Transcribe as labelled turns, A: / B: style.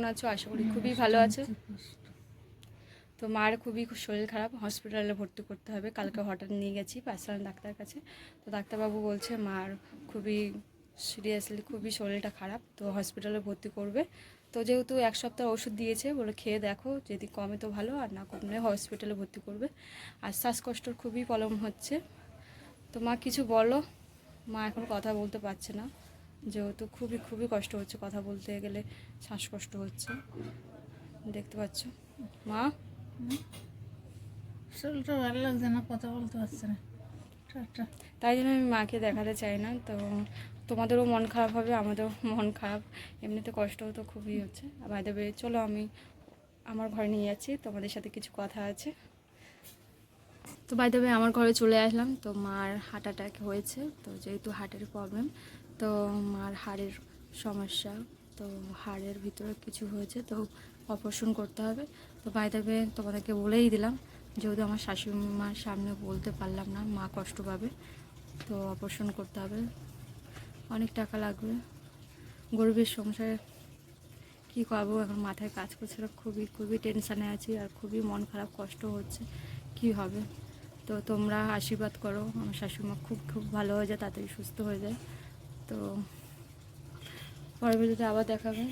A: কেমন আছো? আশা করি খুবই ভালো আছো। তো মার খুবই শরীর খারাপ হসপিটালে ভর্তি করতে হবে। কালকে হঠাৎ নিয়ে গেছি, পার্সোনাল ডাক্তার কাছে। তো ডাক্তারবাবু বলছে, মার খুবই সিরিয়াসলি খুবই শরীরটা খারাপ, তো হসপিটালে ভর্তি করবে। তো যেহেতু এক সপ্তাহ ওষুধ দিয়েছে, বলে খেয়ে দেখো, যদি কমে তো ভালো, আর না কমলে হসপিটালে ভর্তি করবে। আর শ্বাসকষ্টর খুবই প্রবলেম হচ্ছে। তো মা কিছু বলো, মা এখন কথা বলতে পারছে না। যেহেতু খুবই খুবই কষ্ট হচ্ছে কথা বলতে গেলে শ্বাসকষ্ট হচ্ছে। দেখতে পাচ্ছ? মা?
B: শরীরটা ভালো লাগছে না কথা বলতে পারছে না।
A: তাই জন্য আমি মাকে দেখাতে চাই না তো তোমাদেরও মন খারাপ হবে আমাদেরও মন খারাপ। এমনিতে কষ্ট তো খুবই হচ্ছে। বেয়ে চলো আমি আমার ঘরে নিয়ে যাচ্ছি তোমাদের সাথে কিছু কথা আছে। তো বাইরে বেয়ে আমার ঘরে চলে আসলাম, তো মার হার্ট অ্যাটাক হয়েছে, তো যেহেতু হার্টের প্রবলেম তো মার হাড়ের সমস্যা, তো হাড়ের ভিতরে কিছু হয়েছে, তো অপারেশন করতে হবে। তো বাইরে বেয়ে তোমাদেরকে বলেই দিলাম, যেহেতু আমার শাশুড়ি মার সামনে বলতে পারলাম না, মা কষ্ট পাবে, তো অপারেশন করতে হবে। অনেক টাকা লাগবে। গরিবের সংসারে কী করব, এখন মাথায় কাজ করছে খুবই খুবই টেনশানে আছি আর খুবই মন খারাপ, কষ্ট হচ্ছে, কি হবে? তো তোমরা আশীর্বাদ করো। আমার শাশুড়িমা খুব খুব ভালো হয়ে যায়, তাড়াতাড়ি সুস্থ হয়ে যায়। তো ভিডিওতে আবার দেখাবে।